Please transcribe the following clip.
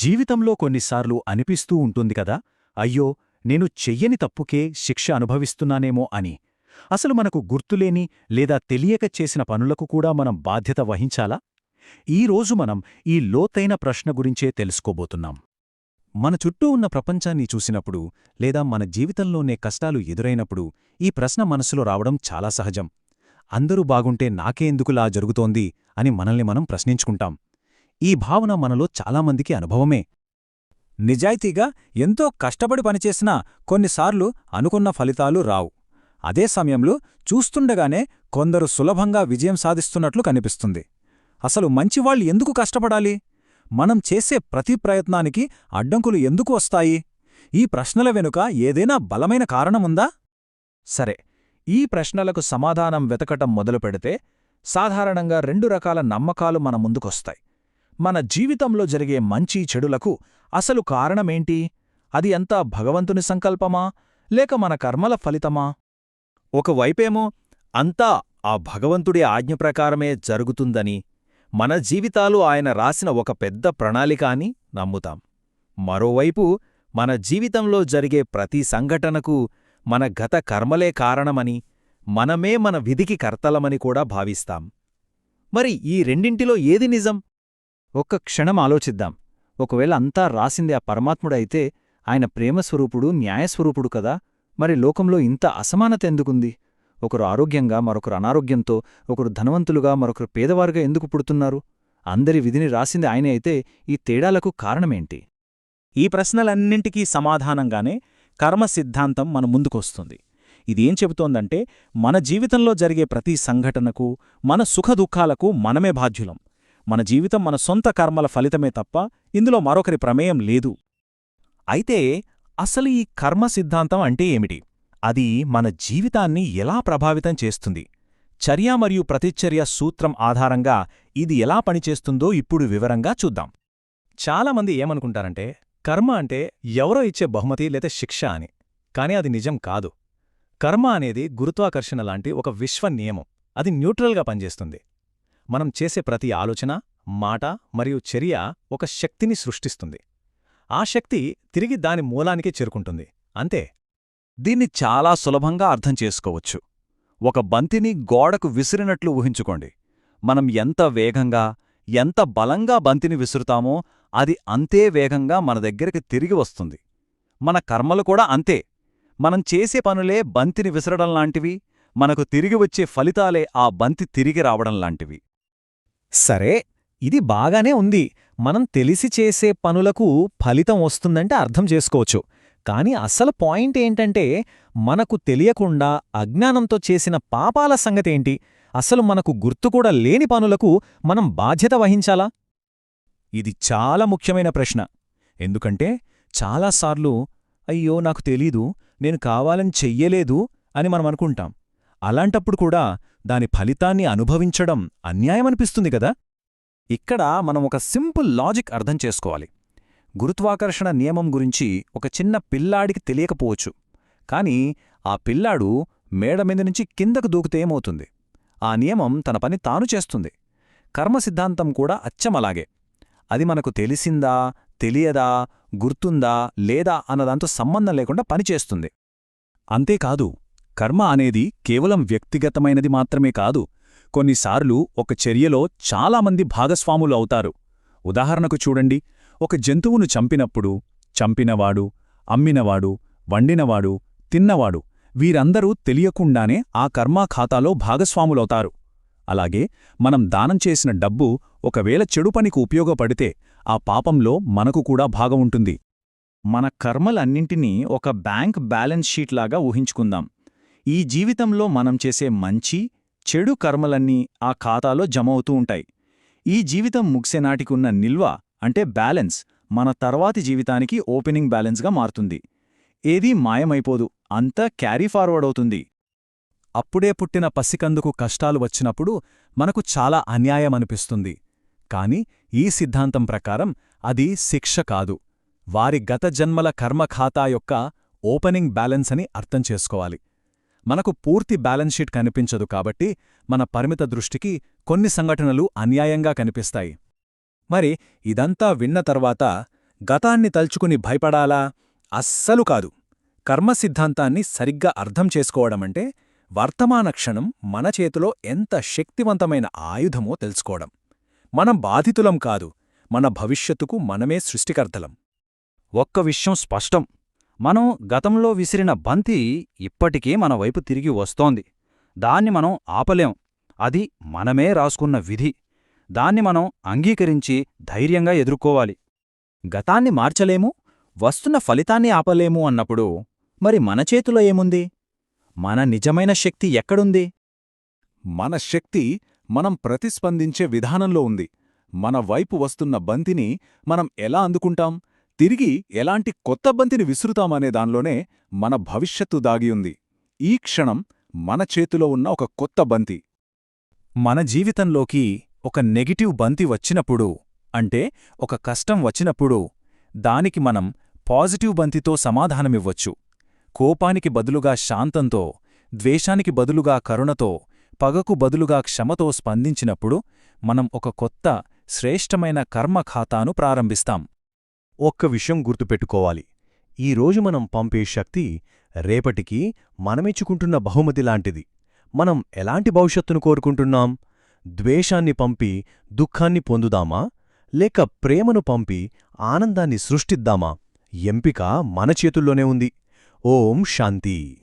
జీవితంలో కొన్నిసార్లు అనిపిస్తూ ఉంటుంది కదా అయ్యో నేను చెయ్యని తప్పుకే శిక్ష అనుభవిస్తున్నానేమో అని. అసలు మనకు గుర్తులేని లేదా తెలియక చేసిన పనులకు కూడా మనం బాధ్యత వహించాలా? ఈరోజు మనం ఈ లోతైన ప్రశ్న గురించే తెలుసుకోబోతున్నాం. మన చుట్టూ ఉన్న ప్రపంచాన్ని చూసినప్పుడు లేదా మన జీవితంలోనే కష్టాలు ఎదురైనప్పుడు ఈ ప్రశ్న మనసులో రావడం చాలా సహజం. అందరూ బాగుంటే నాకే ఎందుకులా జరుగుతోంది అని మనల్ని మనం ప్రశ్నించుకుంటాం. ఈ భావన మనలో చాలామందికి అనుభవమే. నిజాయితీగా ఎంతో కష్టపడి పనిచేసినా కొన్నిసార్లు అనుకున్న ఫలితాలు రావు. అదే సమయంలో చూస్తుండగానే కొందరు సులభంగా విజయం సాధిస్తున్నట్లు కనిపిస్తుంది. అసలు మంచివాళ్ళు ఎందుకు కష్టపడాలి? మనం చేసే ప్రతి ప్రయత్నానికి అడ్డంకులు ఎందుకు వస్తాయి? ఈ ప్రశ్నల వెనుక ఏదైనా బలమైన కారణముందా సరే ఈ ప్రశ్నలకు సమాధానం వెతకటం మొదలుపెడితే సాధారణంగా రెండు రకాల నమ్మకాలు మన ముందుకొస్తాయి. మన జీవితంలో జరిగే మంచి చెడులకు అసలు కారణమేంటి? అది అంతా భగవంతుని సంకల్పమా? లేక మన కర్మల ఫలితమా? ఒకవైపేమో అంతా ఆ భగవంతుడి ఆజ్ఞ ప్రకారమే జరుగుతుందని మన జీవితాలు ఆయన రాసిన ఒక పెద్ద ప్రణాళిక అని నమ్ముతాం. మరోవైపు మన జీవితంలో జరిగే ప్రతి సంఘటనకు మన గత కర్మలే కారణమని మనమే మన విధికి కర్తలమని కూడా భావిస్తాం. మరి ఈ రెండింటిలో ఏది నిజం? ఒక్క క్షణం ఆలోచిద్దాం. ఒకవేళ అంతా రాసింది ఆ పరమాత్ముడైతే ఆయన ప్రేమస్వరూపుడు న్యాయస్వరూపుడు కదా? మరి లోకంలో ఇంత అసమానత ఎందుకుంది? ఒకరు ఆరోగ్యంగా మరొకరు అనారోగ్యంతో ఒకరు ధనవంతులుగా మరొకరు పేదవారుగా ఎందుకు పుడుతున్నారు? అందరి విధిని రాసింది ఆయనే అయితే ఈ తేడాలకు కారణమేంటి? ఈ ప్రశ్నలన్నింటికీ సమాధానంగానే కర్మ సిద్ధాంతం మన ముందుకొస్తుంది. ఇదేం చెబుతోందంటే మన జీవితంలో జరిగే ప్రతి సంఘటనకు మన సుఖదుఖాలకు మనమే బాధ్యులం. మన జీవితం మన సొంత కర్మల ఫలితమే తప్ప ఇందులో మరొకరి ప్రమేయం లేదు. అయితే అసలు ఈ కర్మ సిద్ధాంతం అంటే ఏమిటి? అది మన జీవితాన్ని ఎలా ప్రభావితం చేస్తుంది? చర్య మరియు ప్రతిచర్య సూత్రం ఆధారంగా ఇది ఎలా పనిచేస్తుందో ఇప్పుడు వివరంగా చూద్దాం. చాలామంది ఏమనుకుంటారంటే కర్మ అంటే ఎవరో ఇచ్చే బహుమతి లేదా శిక్ష అని. కాని అది నిజం కాదు. కర్మ అనేది గురుత్వాకర్షణ లాంటి ఒక విశ్వ నియమం అది న్యూట్రల్గా పనిచేస్తుంది. మనం చేసే ప్రతి ఆలోచన మాట మరియు చర్య ఒక శక్తిని సృష్టిస్తుంది. ఆ శక్తి తిరిగి దాని మూలానికే చేరుకుంటుంది. అంతే. దీన్ని చాలా సులభంగా అర్థం చేసుకోవచ్చు. ఒక బంతిని గోడకు విసిరినట్లు ఊహించుకోండి. మనం ఎంత వేగంగా ఎంత బలంగా బంతిని విసురుతామో అది అంతే వేగంగా మన దగ్గరికి తిరిగి వస్తుంది. మన కర్మలు కూడా అంతే. మనం చేసే పనులే బంతిని విసరడం లాంటివి మనకు తిరిగి వచ్చే ఫలితాలే ఆ బంతి తిరిగి రావడం లాంటివి. సరే ఇది బాగానే ఉంది. మనం తెలిసి చేసే పనులకు ఫలితం వస్తుందంటే అర్థం చేసుకోవచ్చు. కానీ అసలు పాయింట్ ఏంటంటే మనకు తెలియకుండా అజ్ఞానంతో చేసిన పాపాల సంగతేంటి అసలు మనకు గుర్తుకూడా లేని పనులకు మనం బాధ్యత వహించాలా? ఇది చాలా ముఖ్యమైన ప్రశ్న. ఎందుకంటే చాలాసార్లు అయ్యో నాకు తెలీదు నేను కావాలని చెయ్యలేదు అని మనం అనుకుంటాం. అలాంటప్పుడు కూడా దాని ఫలితాన్ని అనుభవించడం అన్యాయమనిపిస్తుంది కదా? ఇక్కడ మనం ఒక సింపుల్ లాజిక్ అర్థం చేసుకోవాలి. గురుత్వాకర్షణ నియమం గురించి ఒక చిన్న పిల్లాడికి తెలియకపోవచ్చు. కాని ఆ పిల్లాడు మేడమీద నుంచి కిందకు దూకితే ఏమవుతుంది? ఆ నియమం తన పని తాను చేస్తుంది. కర్మ సిద్ధాంతం కూడా అచ్చమలాగే అది మనకు తెలిసిందా తెలియదా గుర్తుందా లేదా అన్నదాంతో సంబంధం లేకుండా పనిచేస్తుంది అంతేకాదు కర్మ అనేది కేవలం వ్యక్తిగతమైనది మాత్రమే కాదు. కొన్నిసార్లు ఒక చర్యలో చాలామంది భాగస్వాములు అవుతారు. ఉదాహరణకు చూడండి. ఒక జంతువును చంపినప్పుడు చంపినవాడు అమ్మినవాడు వండినవాడు తిన్నవాడు వీరందరూ తెలియకుండానే ఆ కర్మా ఖాతాలో భాగస్వాములవుతారు. అలాగే మనం దానం చేసిన డబ్బు ఒకవేళ చెడు పనికి ఉపయోగపడితే ఆ పాపంలో మనకు కూడా భాగం ఉంటుంది. మన కర్మలన్నింటినీ ఒక బ్యాంక్ బ్యాలెన్స్ షీట్లాగా ఊహించుకుందాం. ఈ జీవితంలో మనం చేసే మంచి చెడు కర్మలన్నీ ఆ ఖాతాలో జమవుతూ ఉంటాయి. ఈ జీవితం ముగిసేనాటికున్న నిల్వ అంటే బ్యాలెన్స్ మన తర్వాతి జీవితానికి ఓపెనింగ్ బ్యాలెన్స్గా మారుతుంది. ఏదీ మాయమైపోదు అంతా క్యారీ ఫార్వర్డ్ అవుతుంది. అప్పుడే పుట్టిన పసికందుకు కష్టాలు వచ్చినప్పుడు మనకు చాలా అన్యాయమనిపిస్తుంది కాని ఈ సిద్ధాంతం ప్రకారం అది శిక్ష కాదు. వారి గత జన్మల కర్మఖాతా యొక్క ఓపెనింగ్ బ్యాలెన్స్ అని అర్థం చేసుకోవాలి. మనకు పూర్తి బ్యాలెన్స్ షీట్ కనిపించదు కాబట్టి మన పరిమిత దృష్టికి కొన్ని సంఘటనలు అన్యాయంగా కనిపిస్తాయి. మరి ఇదంతా విన్న తర్వాత గతాన్ని తలుచుకుని భయపడాలా? అస్సలు కాదు. కర్మసిద్ధాంతాన్ని సరిగ్గా అర్థం చేసుకోవడమంటే వర్తమాన క్షణం మన చేతిలో ఎంత శక్తివంతమైన ఆయుధమో తెలుసుకోవడం. మనం బాధితులం కాదు మన భవిష్యత్తుకు మనమే సృష్టికర్తలం. ఒక్క విషయం స్పష్టం. మనం గతంలో విసిరిన బంతి ఇప్పటికీ మన వైపు తిరిగి వస్తోంది. దాన్ని మనం ఆపలేం. అది మనమే రాసుకున్న విధి. దాన్ని మనం అంగీకరించి ధైర్యంగా ఎదుర్కోవాలి. గతాన్ని మార్చలేము? వస్తున్న ఫలితాన్ని ఆపలేము అన్నప్పుడు మరి మన చేతిలో ఏముంది? మన నిజమైన శక్తి ఎక్కడుంది? మన శక్తి మనం ప్రతిస్పందించే విధానంలో ఉంది. మన వైపు వస్తున్న బంతిని మనం ఎలా అందుకుంటాం? తిరిగి ఎలాంటి కొత్త బంతిని విసురుతామనే దానిలోనే మన భవిష్యత్తు దాగియుంది ఈ క్షణం మన చేతిలో ఉన్న ఒక కొత్త బంతి. మన జీవితంలోకి ఒక నెగిటివ్ బంతి వచ్చినప్పుడు అంటే ఒక కష్టం వచ్చినప్పుడు దానికి మనం పాజిటివ్ బంతితో సమాధానమివ్వచ్చు. కోపానికి బదులుగా శాంతంతో ద్వేషానికి బదులుగా కరుణతో పగకు బదులుగా క్షమతో స్పందించినప్పుడు మనం ఒక కొత్త శ్రేష్టమైన కర్మ ఖాతాను ప్రారంభిస్తాం. ఒక్క విషయం గుర్తుపెట్టుకోవాలి. ఈరోజు మనం పంపే శక్తి రేపటికి మనమిచ్చుకుంటున్న బహుమతి లాంటిది. మనం ఎలాంటి భవిష్యత్తును కోరుకుంటున్నాం? ద్వేషాన్ని పంపి దుఃఖాన్ని పొందుదామా? లేక ప్రేమను పంపి ఆనందాన్ని సృష్టిద్దామా? ఎంపిక మన చేతుల్లోనే ఉంది. ఓం శాంతి.